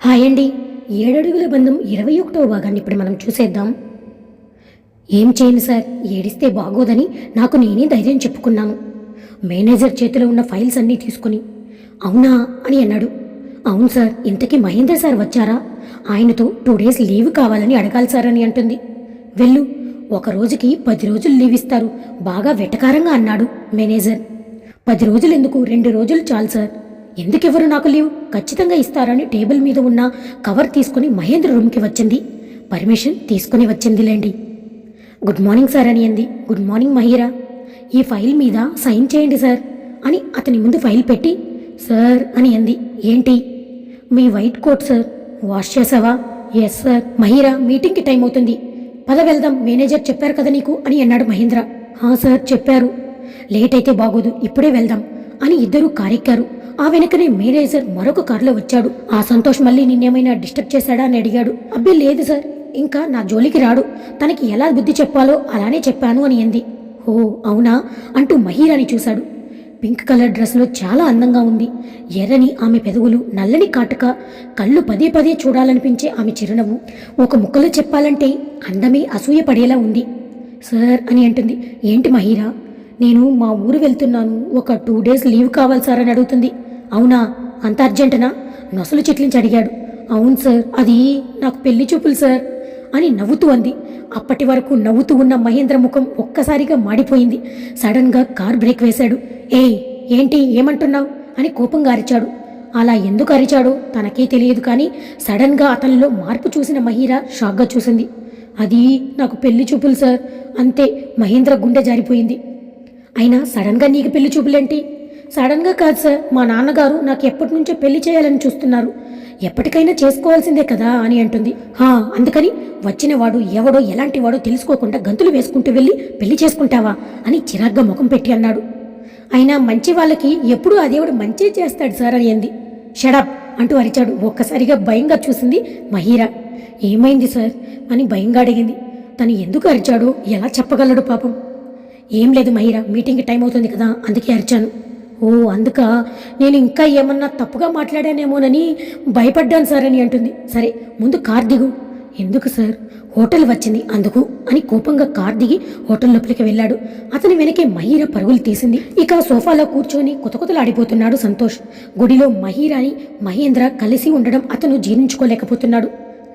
Hi అండి ఏడడుగుల బంధం ఇరవై ఒకటవ భాగాన్ని ఇప్పుడు మనం చూసేద్దాం. ఏం చేయను సార్? ఏడిస్తే బాగోదని నాకు నేనే ధైర్యం చెప్పుకున్నాను. మేనేజర్ చేతిలో ఉన్న ఫైల్స్ అన్నీ తీసుకుని అవునా? అని అన్నాడు. అవును సార్ ఇంతకీ మహేందర్ సార్ వచ్చారా? ఆయనతో టూ డేస్ లీవ్ కావాలని అడగాలి సార్ అని అంటుంది. వెళ్ళు ఒక రోజుకి పది రోజులు లీవ్ ఇస్తారు. బాగా వెటకారంగా అన్నాడు మేనేజర్. పది రోజులు ఎందుకు రెండు రోజులు చాలు సార్. ఎందుకెవరు నాకు లీవ్? ఖచ్చితంగా ఇస్తారని టేబుల్ మీద ఉన్న కవర్ తీసుకుని మహేంద్ర రూమ్కి వచ్చింది. పర్మిషన్ తీసుకుని వచ్చిందిలేండి గుడ్ మార్నింగ్ సార్ అని అంది. Good morning Mahira. ఈ ఫైల్ మీద సైన్ చేయండి సార్ అని అతని ముందు ఫైల్ పెట్టి సార్ అని అంది. ఏంటి? మీ వైట్ కోట్ సార్. వాష్ చేసావా? ఎస్ సార్ మహీరా మీటింగ్కి టైం అవుతుంది. పద వెళ్దాం. మేనేజర్ చెప్పారు కదా నీకు అని అన్నాడు మహేంద్ర. హా సార్ చెప్పారు. లేట్ అయితే బాగోదు. ఇప్పుడే వెళ్దాం అని ఇద్దరూ కారెక్కారు. ఆ వెనకనే మేనేజర్ మరొక కారులో వచ్చాడు. ఆ సంతోష్ మళ్ళీ నిన్నేమైనా డిస్టర్బ్ చేశాడా అని అడిగాడు. అబ్బే లేదు సార్. ఇంకా నా జోలికి రాడు. తనకి ఎలా బుద్ధి చెప్పాలో అలానే చెప్పాను అని అంది. ఓ అవునా? అంటూ మహీరాని చూశాడు. పింక్ కలర్ డ్రెస్లో చాలా అందంగా ఉంది. ఎర్రని ఆమె పెదవులు నల్లని కాటుక కళ్ళు పదే పదే చూడాలనిపించే ఆమె చిరునవ్వు. ఒక ముక్కలో చెప్పాలంటే అందమే అసూయ పడేలా ఉంది. సార్ అని అంటుంది. ఏంటి మహీరా? నేను మా ఊరు వెళ్తున్నాను. ఒక టూ డేస్ లీవ్ కావాలి సార్ అని అడుగుతుంది. అవునా? అంత అర్జెంటనా? నొసలు చిట్లించి అడిగాడు అవును సార్ అది నాకు పెళ్ళి చూపులు సార్ అని నవ్వుతూ అంది. అప్పటి వరకు నవ్వుతూ ఉన్న మహేంద్ర ముఖం ఒక్కసారిగా మాడిపోయింది. సడన్గా కార్ బ్రేక్ వేశాడు. ఏయ్ ఏంటి ఏమంటున్నావు? అని కోపంగా అరిచాడు. అలా ఎందుకు అరిచాడో తనకే తెలియదు కానీ సడన్గా అతనిలో మార్పు చూసిన మహీరా షాక్గా చూసింది. అది నాకు పెళ్ళి చూపులు సార్. అంతే మహేంద్ర గుండె జారిపోయింది. అయినా సడన్గా నీకు పెళ్ళి చూపులేంటి? సడన్గా కాదు సార్. మా నాన్నగారు నాకు ఎప్పటి నుంచో పెళ్ళి చేయాలని చూస్తున్నారు. ఎప్పటికైనా చేసుకోవాల్సిందే కదా అని అంటుంది. హా అందుకని వచ్చినవాడు ఎవడో ఎలాంటి వాడో తెలుసుకోకుండా గంతులు వేసుకుంటూ వెళ్ళి పెళ్ళి చేసుకుంటావా అని చిరాగ్గా ముఖం పెట్టి అన్నాడు. అయినా మంచి వాళ్ళకి ఎప్పుడూ ఆ దేవుడు మంచి చేస్తాడు సార్ అని అంది. షడప్ అంటూ అరిచాడు. ఒక్కసారిగా భయంగా చూసింది మహీరా. ఏమైంది సార్? అని భయంగా అడిగింది. తను ఎందుకు అరిచాడు? ఎలా చెప్పగలడు పాపం? ఏం లేదు మహీరా. మీటింగ్కి టైం అవుతుంది కదా అందుకే అరిచాను. ఓ అందుక? నేను ఇంకా ఏమన్నా తప్పుగా మాట్లాడానేమోనని భయపడ్డాను సార్ అని అంటుంది. సరే ముందు కార్ దిగు. ఎందుకు సార్? హోటల్ వచ్చింది అందుకు అని కోపంగా కార్ దిగి హోటల్ లోపలికి వెళ్ళాడు. అతని వెనకే మహీర పరుగులు తీసింది. ఇక సోఫాలో కూర్చొని కొతకొతలాడిపోతున్నాడు సంతోష్. గుడిలో మహీరాని మహేంద్ర కలిసి ఉండడం అతను జీర్ణించుకోలేకపోతున్నాడు.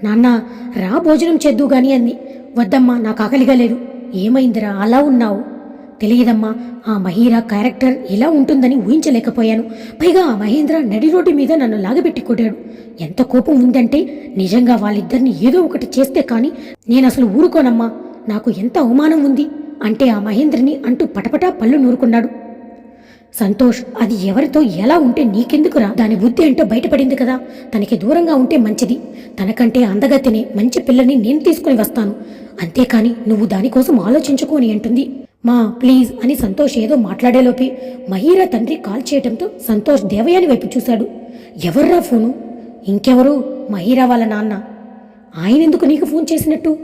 నాన్న రా భోజనం చేద్దు గాని అంది. వద్దమ్మా నాకు ఆకలిగా లేదు. ఏమైందిరా? అలా ఉన్నావు. తెలియదమ్మా. ఆ మహీరా క్యారెక్టర్ ఎలా ఉంటుందని ఊహించలేకపోయాను. పైగా ఆ మహేంద్ర నడి రోడ్డు మీద నన్ను లాగబెట్టి కొట్టాడు. ఎంత కోపం ఉందంటే నిజంగా వాళ్ళిద్దరిని ఏదో ఒకటి చేస్తే కానీ నేను అసలు ఊరుకోనమ్మా. నాకు ఎంత అవమానం ఉంది అంటే ఆ మహేంద్రని అంటూ పటపటా పళ్ళు నూరుకున్నాడు. సంతోష్ అది ఎవరితో ఎలా ఉంటే నీకెందుకురా? దాని బుద్ధి ఏంటో బయటపడింది కదా. తనకి దూరంగా ఉంటే మంచిది. తనకంటే అందగతినే మంచి పిల్లని నేను తీసుకుని వస్తాను. అంతేకాని నువ్వు దానికోసం ఆలోచించుకోని అంటుంది. మా ప్లీజ్ అని సంతోష్ ఏదో మాట్లాడేలోపే మహీరా తండ్రి కాల్ చేయడంతో సంతోష్ దేవయాని వైపు చూశాడు. ఎవర్రా ఫోను? ఇంకెవరు? మహీరా వాళ్ళ నాన్న. ఆయన ఎందుకు నీకు ఫోన్ చేసినట్టు?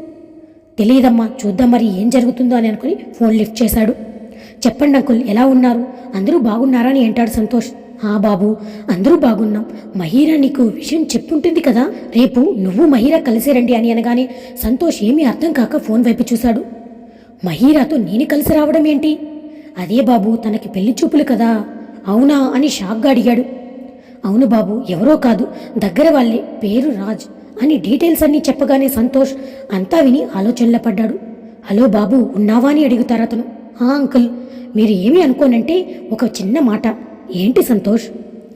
తెలియదమ్మా చూద్దాం మరి ఏం జరుగుతుందో అని అనుకుని ఫోన్ లిఫ్ట్ చేశాడు. చెప్పండి అంకుల్ ఎలా ఉన్నారు? అందరూ బాగున్నారా అని అంటాడు సంతోష్. ఆ బాబు అందరూ బాగున్నాం. మహీరా నీకు విషయం చెప్పుంటుంది కదా? రేపు నువ్వు మహీరా కలిసి రండి అని అనగానే సంతోష్ ఏమీ అర్థం కాక ఫోన్ వైపు చూశాడు. మహీరాతో నేను కలిసి రావడం ఏంటి? అదే బాబు తనకి పెళ్ళి చూపులు కదా. అవునా అని షాక్గా అడిగాడు. అవును బాబు ఎవరో కాదు. దగ్గర వాళ్ళే. పేరు రాజ్. అని డీటెయిల్స్ అన్నీ చెప్పగానే సంతోష్ అంతా విని ఆలోచనలో పడ్డాడు. హలో బాబు ఉన్నావా అని అడుగుతారు అతను. ఆ అంకుల్ మీరు ఏమి అనుకోనంటే ఒక చిన్న మాట. ఏంటి సంతోష్?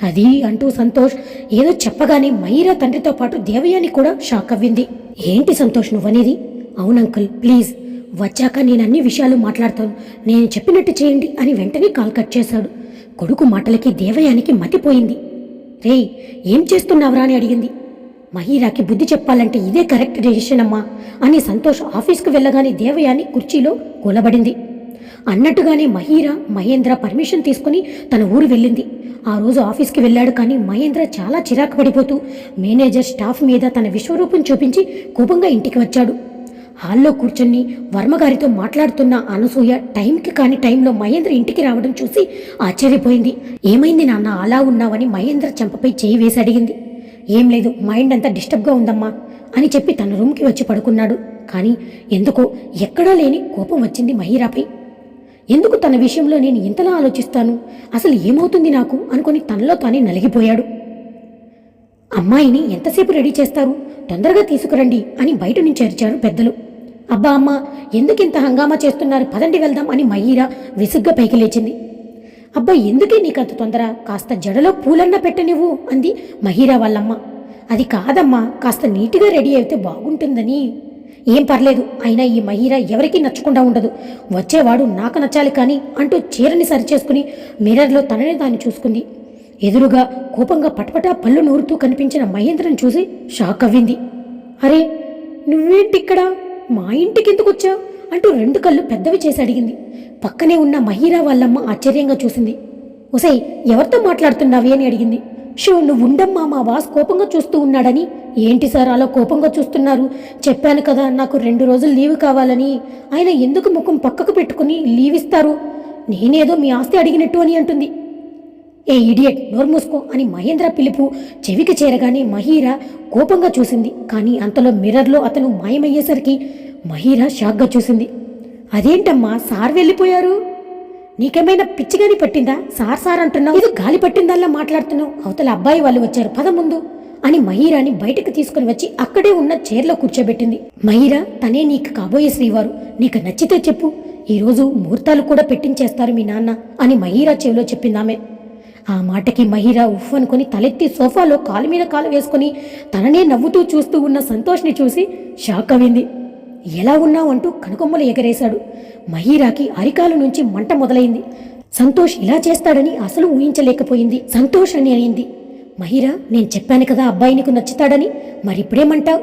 అది అంటూ సంతోష్ ఏదో చెప్పగానే మైరా తండ్రితో పాటు దేవయాని కూడా షాక్ అవ్వింది. ఏంటి సంతోష్ నువ్వనేది? అవును అంకుల్ ప్లీజ్. వచ్చాక నేను అన్ని విషయాలు మాట్లాడతాను. నేను చెప్పినట్టు చేయండి అని వెంటనే కాల్ కట్ చేశాడు. కొడుకు మాటలకి దేవయానికి మతిపోయింది. రేయ్ ఏం చేస్తున్నావురా అని అడిగింది. మహీరాకి బుద్ధి చెప్పాలంటే ఇదే కరెక్ట్ డెసిషన్ అమ్మా అని సంతోష్ ఆఫీస్కు వెళ్ళగానే దేవయాని కుర్చీలో కూలబడింది. అన్నట్టుగానే మహీరా మహేంద్ర పర్మిషన్ తీసుకుని తన ఊరు వెళ్ళింది. ఆ రోజు ఆఫీస్కి వెళ్ళాడు కానీ మహేంద్ర చాలా చిరాకు పడిపోతూ మేనేజర్ స్టాఫ్ మీద తన విశ్వరూపం చూపించి కోపంగా ఇంటికి వచ్చాడు. హాల్లో కూర్చొని వర్మగారితో మాట్లాడుతున్న అనసూయ టైంకి కాని టైంలో మహేంద్ర ఇంటికి రావడం చూసి ఆశ్చర్యపోయింది. ఏమైంది నాన్న అలా ఉన్నావని మహేంద్ర చెంపపై చేయి వేసి అడిగింది. ఏం లేదు మైండ్ అంతా డిస్టర్బ్గా ఉందమ్మా అని చెప్పి తన రూమ్కి వచ్చి పడుకున్నాడు. కానీ ఎందుకో ఎక్కడా లేని కోపం వచ్చింది మహీరాపై. ఎందుకు తన విషయంలో నేను ఇంతలా ఆలోచిస్తాను? అసలు ఏమవుతుంది నాకు? అనుకొని తనలో తానే నలిగిపోయాడు. అమ్మాయిని ఎంతసేపు రెడీ చేస్తారు? తొందరగా తీసుకురండి అని బయట నుంచి అరిచారు పెద్దలు. అబ్బా అమ్మ ఎందుకు ఇంత హంగామా చేస్తున్నారు? పదండి వెళ్దాం అని మయ్యిరా విసుగ్గా పైకి లేచింది. అబ్బా ఎందుకే నీకంత తొందర? కాస్త జడలో పూలన్నా పెట్టనివ్వు అంది మహీరా వాళ్ళమ్మ. అది కాదమ్మా కాస్త నీట్గా రెడీ అయితే బాగుంటుందని. ఏం పర్లేదు అయినా ఈ మహీరా ఎవరికీ నచ్చకుండా ఉండదు. వచ్చేవాడు నాకు నచ్చాలి కానీ అంటూ చీరని సరిచేసుకుని మిర్రర్లో తననే తాను చూసుకుంది. ఎదురుగా కోపంగా పటపటా పళ్ళు నూరుతూ కనిపించిన మహేంద్రను చూసి షాక్ అవ్వింది. అరే నువ్వేంటిక్కడా మా ఇంటికి ఎందుకు వచ్చావు? అంటూ రెండు కళ్ళు పెద్దవి చేసి అడిగింది. పక్కనే ఉన్న మహీరా వాళ్ళమ్మ ఆశ్చర్యంగా చూసింది. ఒసై ఎవరితో మాట్లాడుతున్నావి అని అడిగింది. షో నువ్వు ఉండమ్మా మా వాస్ కోపంగా చూస్తూ ఉన్నాడని. ఏంటి సార్ అలా కోపంగా చూస్తున్నారు? చెప్పాను కదా నాకు రెండు రోజులు లీవ్ కావాలని. ఆయన ఎందుకు ముఖం పక్కకు పెట్టుకుని లీవ్ ఇస్తారు నేనేదో మీ ఆస్తి అడిగినట్టు అని అంటుంది. ఏ ఇడియట్ నోరు మూసుకో అని మహేంద్ర పిలుపు చెవికి చేరగానే మహీరా కోపంగా చూసింది. కానీ అంతలో మిర్రర్లో అతను మాయమయ్యేసరికి మహీరా షాక్గా చూసింది. అదేంటమ్మా సార్ వెళ్ళిపోయారు? నీకేమైనా పిచ్చిగాని పట్టిందా? సార్ సార్ అంటున్నావు. ఇది గాలి పట్టిందల్లా మాట్లాడుతున్నావు. అవతల అబ్బాయి వాళ్ళు వచ్చారు. పద ముందు అని మహీరాని బయటకు తీసుకుని వచ్చి అక్కడే ఉన్న చైర్లో కూర్చోబెట్టింది. మహీరా తనే నీకు కాబోయే శ్రీవారు. నీకు నచ్చితే చెప్పు. ఈరోజు ముహూర్తాలు కూడా పెట్టించేస్తారు మీ నాన్న అని మహీరా చెవిలో చెప్పిందామె ఆ మాటకి మహిరా ఉఫ్ అనుకుని తలెత్తి సోఫాలో కాలు మీద కాలు వేసుకుని తననే నవ్వుతూ చూస్తూ ఉన్న సంతోష్ని చూసి షాక్ అయింది ఎలా ఉన్నావు అంటూ కనుకొమ్మలు ఎగరేశాడు. మహీరాకి అరికాలు నుంచి మంట మొదలైంది. సంతోష్ ఇలా చేస్తాడని అసలు ఊహించలేకపోయింది. సంతోష్ అని అయింది. మహీరా నేను చెప్పాను కదా అబ్బాయి నీకు నచ్చుతాడని మరిప్పుడేమంటావు?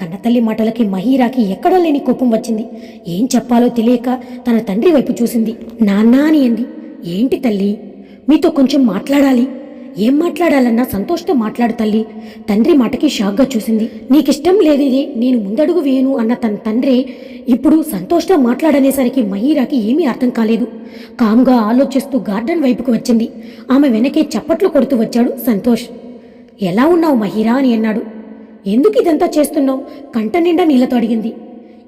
కన్నతల్లి మాటలకి మహీరాకి ఎక్కడా లేని కోపం వచ్చింది. ఏం చెప్పాలో తెలియక తన తండ్రి వైపు చూసింది. నాన్నా అని అంది. ఏంటి తల్లి? మీతో కొంచెం మాట్లాడాలి. ఏం మాట్లాడాలన్నా సంతోష్తో మాట్లాడు తల్లి. తండ్రి మాటకి షాక్గా చూసింది. నీకిష్టం లేదిది నేను ముందడుగు వేయను అన్న తన తండ్రి ఇప్పుడు సంతోష్తో మాట్లాడనేసరికి మహీరాకి ఏమీ అర్థం కాలేదు. కామ్గా ఆలోచిస్తూ గార్డెన్ వైపుకు వచ్చింది. ఆమె వెనకే చప్పట్లు కొడుతూ వచ్చాడు సంతోష్. ఎలా ఉన్నావు మహీరా? అని అన్నాడు. ఎందుకు ఇదంతా చేస్తున్నావు? కంట నిండా నీళ్ళతో అడిగింది.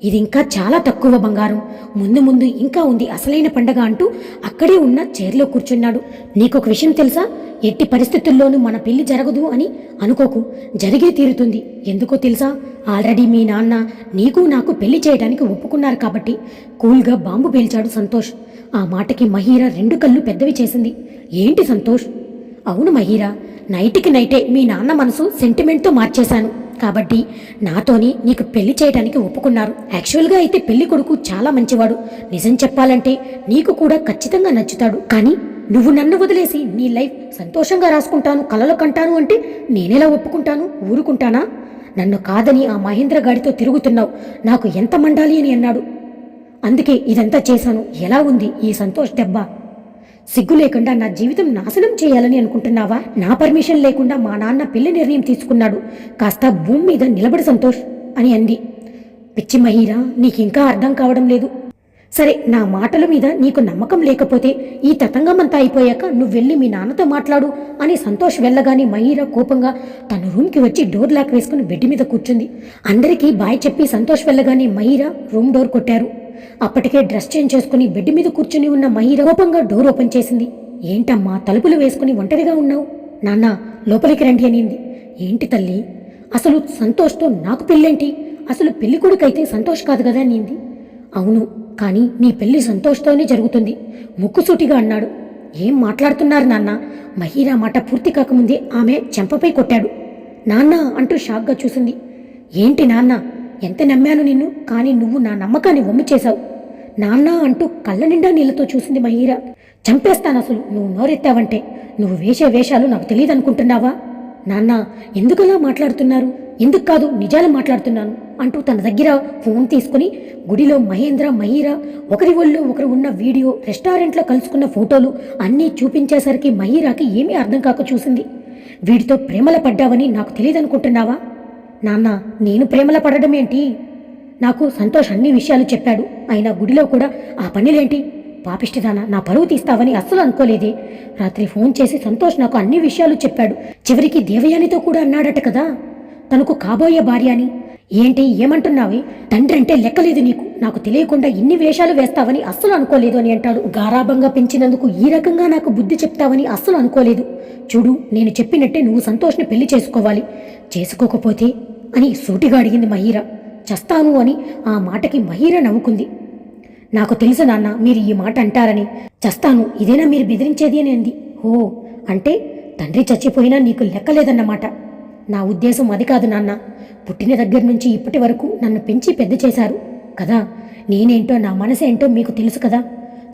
ఇది ఇంకా చాలా తక్కువ బంగారం. ముందు ముందు ఇంకా ఉంది అసలైన పండగ అంటూ అక్కడే ఉన్న చైర్లో కూర్చున్నాడు. నీకొక విషయం తెలుసా? ఎట్టి పరిస్థితుల్లోనూ మన పెళ్ళి జరగదు అని అనుకోకు. జరిగే తీరుతుంది. ఎందుకో తెలుసా? ఆల్రెడీ మీ నాన్న నీకు నాకు పెళ్ళి చేయడానికి ఒప్పుకున్నారు కాబట్టి కూల్గా బాంబు పేల్చాడు సంతోష్. ఆ మాటకి మహీరా రెండు కళ్ళు పెద్దవి చేసింది. ఏంటి సంతోష్? అవును మహీరా. నైట్కి నైటే మీ నాన్న మనసు సెంటిమెంట్తో మార్చేశాను. కాబట్టి నాతోని నీకు పెళ్ళి చేయడానికి ఒప్పుకున్నారు. యాక్చువల్గా అయితే పెళ్ళి కొడుకు చాలా మంచివాడు. నిజం చెప్పాలంటే నీకు కూడా ఖచ్చితంగా నచ్చుతాడు. కానీ నువ్వు నన్ను వదిలేసి నీ లైఫ్ సంతోషంగా రాసుకుంటాను కలలు కంటాను అంటే నేనెలా ఒప్పుకుంటాను? ఊరుకుంటానా? నన్ను కాదని ఆ మహేంద్ర గాడితో తిరుగుతున్నావు. నాకు ఎంత మండాలి అని అన్నాడు. అందుకే ఇదంతా చేశాను. ఎలా ఉంది ఈ సంతోష్ దెబ్బ? సిగ్గు లేకుండా నా జీవితం నాశనం చేయాలని అనుకుంటున్నావా? నా పర్మిషన్ లేకుండా మా నాన్న పెళ్ళి నిర్ణయం తీసుకున్నాడు. కాస్త భూమి మీద నిలబడి సంతోష్ అని అంది. పిచ్చి మహీరా నీకింకా అర్థం కావడం లేదు. సరే నా మాటల మీద నీకు నమ్మకం లేకపోతే ఈ తతంగమంతా అయిపోయాక నువ్వు వెళ్ళి మీ నాన్నతో మాట్లాడు అని సంతోష్ వెళ్ళగానే మహీరా కోపంగా తన రూమ్కి వచ్చి డోర్ లాక్ వేసుకుని బెడ్ మీద కూర్చుంది. అందరికీ బాయ్ చెప్పి సంతోష్ వెళ్ళగానే మహీరా రూమ్ డోర్ కొట్టారు. అప్పటికే డ్రెస్ చేంజ్ చేసుకుని బెడ్ మీద కూర్చుని ఉన్న మహీర కోపంగా డోర్ ఓపెన్ చేసింది. ఏంటమ్మా తలుపులు వేసుకుని ఒంటరిగా ఉన్నావు? నాన్న లోపలికి రండి అనింది. ఏంటి తల్లి? అసలు సంతోష్తో నాకు పెళ్ళేంటి? అసలు పెళ్ళి కొడుకైతే సంతోష్ కాదు కదా అనింది. అవును కానీ నీ పెళ్ళి సంతోష్తోనే జరుగుతుంది. ముక్కుసూటిగా అన్నాడు. ఏం మాట్లాడుతున్నారు నాన్న? మహీరా మాట పూర్తి కాకముందే ఆమె చెంపపై కొట్టాడు. నాన్న అంటూ షాక్గా చూసింది. ఏంటి నాన్న? ఎంత నమ్మాను నిన్ను? కానీ నువ్వు నా నమ్మకాన్ని వమ్ము చేశావు. నాన్న అంటూ కళ్ళ నిండా నీళ్ళతో చూసింది మహీరా. చంపేస్తాను అసలు. నువ్వు నోరెత్తావంటే. నువ్వు వేసే వేషాలు నాకు తెలియదు అనుకుంటున్నావా నాన్న ఎందుకలా మాట్లాడుతున్నారు? ఎందుకు కాదు నిజాలు మాట్లాడుతున్నాను అంటూ తన దగ్గర ఫోన్ తీసుకుని గుడిలో మహేంద్ర మహీరా ఒకరి ఒళ్ళు ఒకరు ఉన్న వీడియో రెస్టారెంట్లో కలుసుకున్న ఫోటోలు అన్నీ చూపించేసరికి మహీరాకి ఏమీ అర్థం కాక చూసింది. వీడితో ప్రేమల పడ్డావని నాకు తెలియదనుకుంటున్నావా? నాన్న నేను ప్రేమల పడడం ఏంటి? నాకు సంతోష్ అన్ని విషయాలు చెప్పాడు. అయినా గుడిలో కూడా ఆ పనిలేంటి? పాపిష్టిదానా నా పరువు తీస్తావని అస్సలు అనుకోలేదే. రాత్రి ఫోన్ చేసి సంతోష్ నాకు అన్ని విషయాలు చెప్పాడు. చివరికి దేవయానితో కూడా అన్నాడట కదా. తనకు కాబోయే భార్య అని. ఏంటి ఏమంటున్నావే? తండ్రి అంటే లెక్కలేదు నీకు. నాకు తెలియకుండా ఇన్ని వేషాలు వేస్తావని అస్సలు అనుకోలేదు అని అంటాడు. గారాభంగా పెంచినందుకు ఈ రకంగా నాకు బుద్ధి చెప్తావని అస్సలు అనుకోలేదు. చూడు నేను చెప్పినట్టే నువ్వు సంతోష్ని పెళ్ళి చేసుకోవాలి. చేసుకోకపోతే అని సూటిగా అడిగింది మహీర. చస్తాను అని ఆ మాటకి మహీర నవ్వుకుంది. నాకు తెలుసు నాన్న మీరు ఈ మాట అంటారని. చస్తాను ఇదేనా మీరు బెదిరించేది అని అంది. ఓ అంటే తండ్రి చచ్చిపోయినా నీకు లెక్కలేదన్నమాట నా ఉద్దేశం అది కాదు నాన్న. పుట్టిన దగ్గర నుంచి ఇప్పటి వరకు నన్ను పెంచి పెద్ద చేశారు. కదా నేనేంటో నా మనసేంటో మీకు తెలుసు కదా.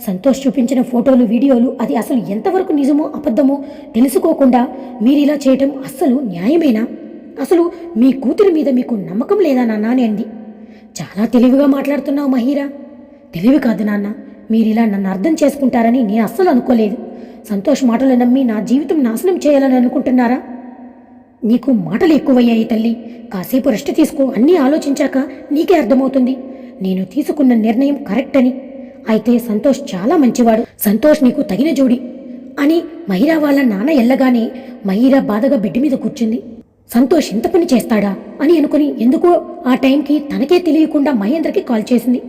సంతోష్ చూపించిన ఫోటోలు వీడియోలు అది అసలు ఎంతవరకు నిజమో అబద్ధమో తెలుసుకోకుండా మీరు ఇలా చేయటం అస్సలు న్యాయమేనా? అసలు మీ కూతురి మీద మీకు నమ్మకం లేదా నాన్న అని అంది. చాలా తెలివిగా మాట్లాడుతున్నావు మహీరా. తెలివి కాదు నాన్న మీరిలా నన్ను అర్థం చేసుకుంటారని నేను అస్సలు అనుకోలేదు. సంతోష్ మాటలు నమ్మి నా జీవితం నాశనం చేయాలని అనుకుంటున్నారా? నీకు మాటలు ఎక్కువయ్యాయి తల్లి. కాసేపు రెస్ట్ తీసుకో అన్నీ ఆలోచించాక నీకే అర్థమవుతుంది. నేను తీసుకున్న నిర్ణయం కరెక్ట్ అని. అయితే సంతోష్ చాలా మంచివాడు. సంతోష్ నీకు తగిన జోడి అని మహిరా వాళ్ళ నాన్న ఎల్లగానే మహిరా బాధగా బెడ్ మీద కూర్చుంది. సంతోష్ ఇంత పని చేస్తాడా అని అనుకుని ఎందుకో ఆ టైంకి తనకే తెలియకుండా మహేంద్రకి కాల్ చేసింది.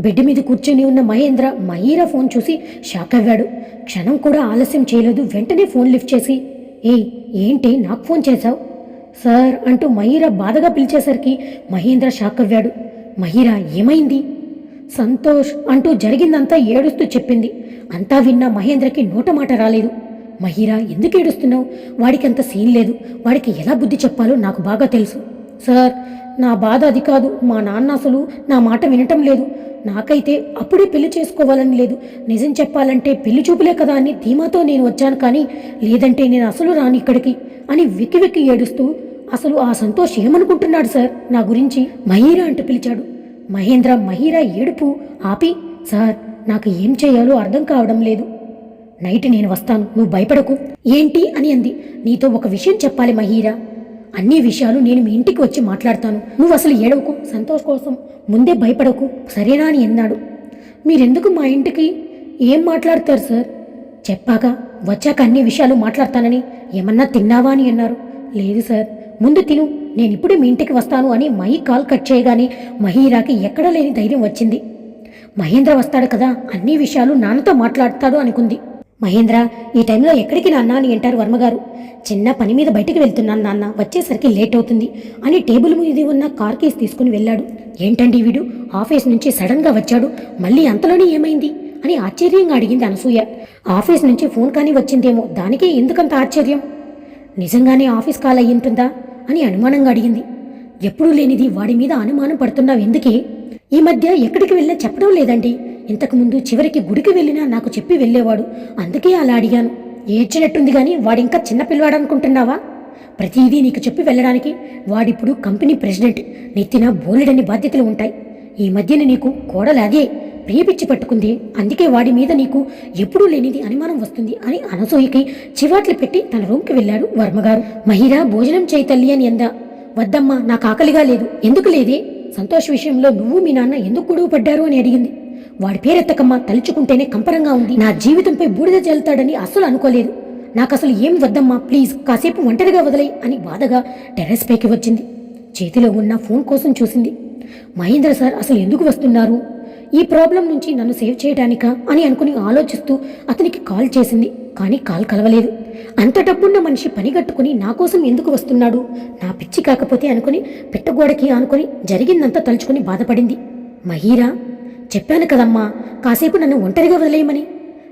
బెడ్ మీద కూర్చొని ఉన్న మహేంద్ర మహీరా ఫోన్ చూసి షాక్ అవ్వాడు. క్షణం కూడా ఆలస్యం చేయలేదు. వెంటనే ఫోన్ లిఫ్ట్ చేసి ఏయ్ ఏంటి నాకు ఫోన్ చేశావు? సార్ అంటూ మహీరా బాధగా పిలిచేసరికి మహేంద్ర షాక్ అవ్వాడు. మహీరా ఏమైంది? సంతోష్ అంటూ జరిగిందంతా ఏడుస్తూ చెప్పింది. అంతా విన్న మహేంద్రకి నోట మాట రాలేదు. మహీరా ఎందుకు ఏడుస్తున్నావు? వాడికి అంత సీన్ లేదు. వాడికి ఎలా బుద్ధి చెప్పాలో నాకు బాగా తెలుసు. సార్ నా బాధ అది కాదు. మా నాన్న అసలు నా మాట వినటం లేదు. నాకైతే అప్పుడే పెళ్ళి చేసుకోవాలని లేదు. నిజం చెప్పాలంటే పెళ్ళి చూపులే కదా అని ధీమాతో నేను వచ్చాను కానీ లేదంటే నేను అసలు రాను ఇక్కడికి అని వెక్కి వెక్కి ఏడుస్తూ అసలు ఆ సంతోష్ ఏమనుకుంటున్నాడు సార్ నా గురించి? మహీరా అంటూ పిలిచాడు. మహేంద్ర మహీరా ఏడుపు ఆపి సార్ నాకు ఏం చేయాలో అర్థం కావడం లేదు. నైట్ నేను వస్తాను నువ్వు భయపడకు. ఏంటి అని అంది. నీతో ఒక విషయం చెప్పాలి మహీరా. అన్ని విషయాలు నేను మీ ఇంటికి వచ్చి మాట్లాడతాను. నువ్వు అసలు ఏడవకు సంతోష్ కోసం ముందే భయపడకు సరేనా అని అన్నాడు. మీరెందుకు మా ఇంటికి? ఏం మాట్లాడతారు సార్? చెప్పాక వచ్చాక అన్ని విషయాలు మాట్లాడతానని ఏమన్నా తిన్నావా అని అన్నారు. లేదు సార్ ముందు తిను నేను ఇప్పుడే మీ ఇంటికి వస్తాను అని మహి కాల్ కట్ చేయగానే మహీరాకి ఎక్కడా లేని ధైర్యం వచ్చింది. మహేంద్ర వస్తాడు కదా అన్ని విషయాలు నాన్నతో మాట్లాడతాడు అనుకుంది. మహేంద్ర ఈ టైంలో ఎక్కడికి నాన్న అని అంటారు వర్మగారు. చిన్న పని మీద బయటికి వెళ్తున్నాను నాన్న వచ్చేసరికి లేట్ అవుతుంది అని టేబుల్ మీద ఉన్న కార్ కేసు తీసుకుని వెళ్ళాడు. ఏంటండి వీడు? ఆఫీస్ నుంచి సడన్గా వచ్చాడు. మళ్ళీ అంతలోనే ఏమైంది? అని ఆశ్చర్యంగా అడిగింది అనసూయ. ఆఫీస్ నుంచి ఫోన్ కానీ వచ్చిందేమో దానికే ఎందుకంత ఆశ్చర్యం? నిజంగానే ఆఫీస్ కాల్ అయ్యి ఉంటుందా? అని అనుమానంగా అడిగింది. ఎప్పుడూ లేనిది వాడి మీద అనుమానం పడుతున్నావు ఎందుకే? ఈ మధ్య ఎక్కడికి వెళ్ళా చెప్పడం లేదండి. ఇంతకుముందు చివరికి గుడికి వెళ్ళినా నాకు చెప్పి వెళ్ళేవాడు. అందుకే అలా అడిగాను. ఏడ్చినట్టుంది కానీ వాడింకా చిన్న పిల్లవాడు అనుకుంటున్నావా ప్రతిదీ నీకు చెప్పి వెళ్ళడానికి వాడిప్పుడు కంపెనీ ప్రెసిడెంట్. నెత్తిన బోలెడని బాధ్యతలు ఉంటాయి. ఈ మధ్యన నీకు కోడలాగే ప్రియపిచ్చి పట్టుకుంది. అందుకే వాడి మీద నీకు ఎప్పుడూ లేనిది అనుమానం వస్తుంది అని అనసూయకి చివాట్లు పెట్టి తన రూమ్కి వెళ్ళాడు వర్మగారు. మహిరా భోజనం చేయి తల్లి అని అందా. వద్దమ్మా నాకు ఆకలిగా లేదు. ఎందుకు లేదే? సంతోష్ విషయంలో నువ్వు మీ నాన్న ఎందుకు గొడవ పడ్డారు అని అడిగింది. వాడి పేరెత్తకమ్మా తలుచుకుంటేనే కంపరంగా ఉంది. నా జీవితంపై బూడిద జల్తాడని అస్సలు అనుకోలేదు. నాకు అసలు ఏం వద్దమ్మా ప్లీజ్ కాసేపు ఒంటరిగా వదిలే అని బాధగా టెర్రస్ పైకి వచ్చింది. చేతిలో ఉన్న ఫోన్ కోసం చూసింది. మహేంద్ర సార్ అసలు ఎందుకు వస్తున్నారు? ఈ ప్రాబ్లం నుంచి నన్ను సేవ్ చేయడానికా అని అనుకుని ఆలోచిస్తూ అతనికి కాల్ చేసింది. కానీ కాల్ కలవలేదు. అంత డబ్బున్న మనిషి పనిగట్టుకుని నా కోసం ఎందుకు వస్తున్నాడు? నా పిచ్చి కాకపోతే అనుకుని పెట్టగోడకి అనుకుని జరిగిందంతా తలుచుకుని బాధపడింది. మహీరా? చెప్పాను కదమ్మా కాసేపు నన్ను ఒంటరిగా వదిలేయమని.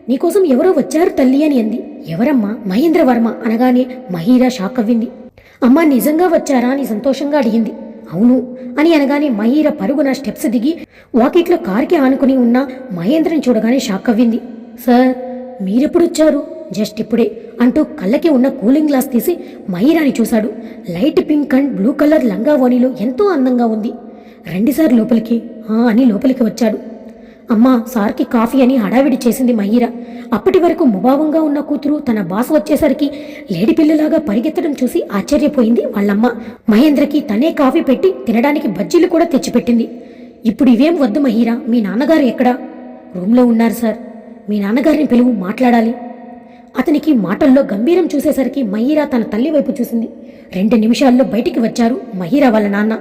నీకోసం ఎవరో వచ్చారు తల్లి అని అంది. ఎవరమ్మా? మహేంద్ర వర్మ అనగానే మహీరా షాక్ అవ్వింది. అమ్మా నిజంగా వచ్చారా అని సంతోషంగా అడిగింది. అవును అని అనగానే మహీర పరుగున స్టెప్స్ దిగి వాకిట్లో కార్కి ఆనుకుని ఉన్న మహేంద్రని చూడగానే షాక్ అవ్వింది. సార్ మీరెప్పుడు వచ్చారు? జస్ట్ ఇప్పుడే అంటూ కళ్ళకి ఉన్న కూలింగ్ గ్లాస్ తీసి మహీరాని చూశాడు. Light pink and blue colour లంగా ఓణిలో ఎంతో అందంగా ఉంది. రెండుసార్లు లోపలికి "ఆ" అని లోపలికి వచ్చాడు. అమ్మా సార్కి కాఫీ అని హడావిడి చేసింది మహీరా. అప్పటి వరకు ముభావంగా ఉన్న కూతురు తన బాస్ వచ్చేసరికి లేడి పిల్లలాగా పరిగెత్తడం చూసి ఆశ్చర్యపోయింది వాళ్ళమ్మ. మహేంద్రకి తనే కాఫీ పెట్టి తినడానికి బజ్జీలు కూడా తెచ్చిపెట్టింది. ఇప్పుడు ఇవేం వద్దు మహీరా మీ నాన్నగారు ఎక్కడా? రూమ్లో ఉన్నారు సార్. మీ నాన్నగారిని పిలువు మాట్లాడాలి. అతనికి మాటల్లో గంభీరం చూసేసరికి మహీరా తన తల్లి వైపు చూసింది. రెండు నిమిషాల్లో బయటికి వచ్చారు మహీరా వాళ్ళ నాన్న.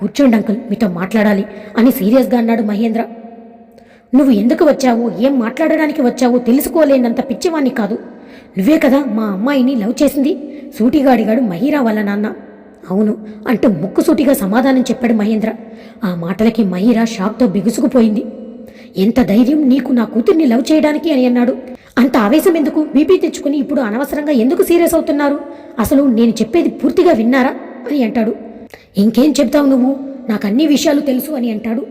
కూర్చోండి అంకుల్. మీతో మాట్లాడాలి అని సీరియస్గా అన్నాడు మహేంద్ర. నువ్వు ఎందుకు వచ్చావు? ఏం మాట్లాడడానికి వచ్చావు? తెలుసుకోలేనంత పిచ్చివాణ్ణి కాదు. నువ్వే కదా మా అమ్మాయిని లవ్ చేసింది? సూటిగా అడిగాడు మహీరా వాళ్ళ నాన్న. అవును అంటూ ముక్కుసూటిగా సమాధానం చెప్పాడు మహేంద్ర. ఆ మాటలకి మహీరా షాక్తో బిగుసుకుపోయింది. ఎంత ధైర్యం నీకు నా కూతుర్ని లవ్ చేయడానికి అని అన్నాడు. అంత ఆవేశం ఎందుకు? బీపీ తెచ్చుకుని ఇప్పుడు అనవసరంగా ఎందుకు సీరియస్ అవుతున్నారు? అసలు నేను చెప్పేది పూర్తిగా విన్నారా? అని అంటాడు. ఇంకేం చెప్తావు నువ్వు? నాకు అన్ని విషయాలు తెలుసు అని అంటాడు.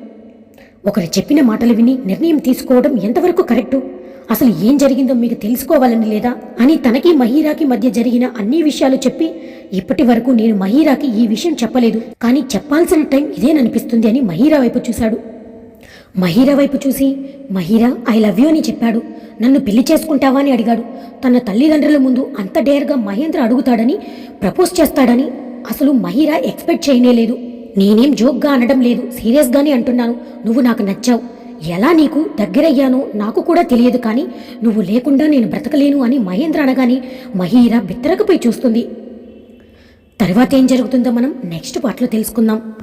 ఒకరు చెప్పిన మాటలు విని నిర్ణయం తీసుకోవడం ఎంతవరకు కరెక్టు? అసలు ఏం జరిగిందో మీకు తెలుసుకోవాలని లేదా? అని తనకి మహీరాకి మధ్య జరిగిన అన్ని విషయాలు చెప్పి ఇప్పటి వరకు నేను మహీరాకి ఈ విషయం చెప్పలేదు. కానీ చెప్పాల్సిన టైం ఇదేననిపిస్తుంది అని మహీరా వైపు చూశాడు. మహీరా వైపు చూసి మహీరా ఐ లవ్ యూ అని చెప్పాడు. నన్ను పెళ్ళి చేసుకుంటావా అని అడిగాడు. తన తల్లిదండ్రుల ముందు అంత డేర్గా మహేంద్ర అడుగుతాడని ప్రపోజ్ చేస్తాడని అసలు మహీరా ఎక్స్పెక్ట్ చేయనేలేదు నేనేం జోక్గా అనడం లేదు. సీరియస్గానే అంటున్నాను. నువ్వు నాకు నచ్చావు. ఎలా నీకు దగ్గరయ్యానో నాకు కూడా తెలియదు కానీ నువ్వు లేకుండా నేను బ్రతకలేను అని మహేంద్ర అనగానే మహీరా బిత్తరకపోయి చూస్తుంది. తర్వాత ఏం జరుగుతుందో మనం నెక్స్ట్ పాటలో తెలుసుకుందాం.